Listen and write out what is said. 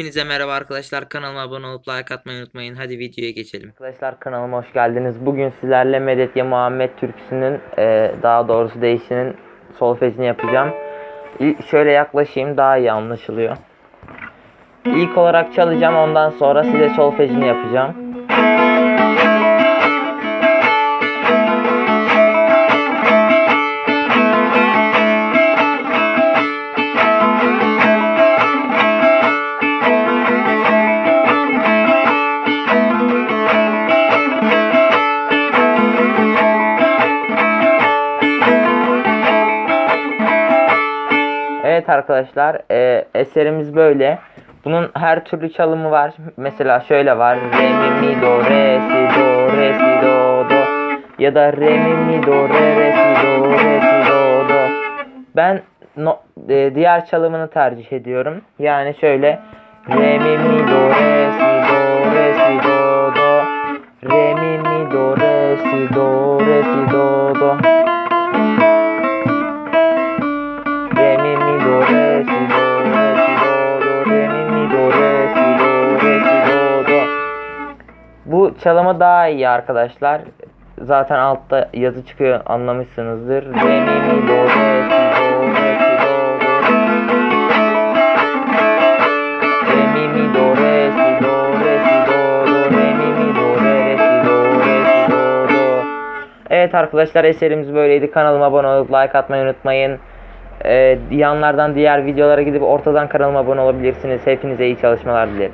Hepinize merhaba arkadaşlar. Kanalıma abone olup like atmayı unutmayın. Hadi videoya geçelim. Arkadaşlar kanalıma hoş geldiniz. Bugün sizlerle Medetya Muhammed türküsünün e, daha doğrusu değişinin solfejini yapacağım. İlk şöyle yaklaşayım daha iyi anlaşılıyor. İlk olarak çalacağım ondan sonra size solfejini yapacağım. Evet arkadaşlar e, eserimiz böyle. Bunun her türlü çalımı var. Mesela şöyle var. Re mi mi do re si do re si do do. Ya da re mi mi do re re si do re si do do. Ben no, e, diğer çalımını tercih ediyorum. Yani şöyle. Re mi mi do re si do re si do do. Re mi mi do re si do re si do do. Bu çalımı daha iyi arkadaşlar. Zaten altta yazı çıkıyor anlamışsınızdır. Re mi mi do re si do re si do do. Re mi mi do re si do re si do do re mi mi do re re si do re si do do. Evet arkadaşlar eserimiz böyleydi. Kanalıma abone olup like atmayı unutmayın. Ee, yanlardan diğer videolara gidip ortadan kanalıma abone olabilirsiniz. Hepinize iyi çalışmalar dilerim.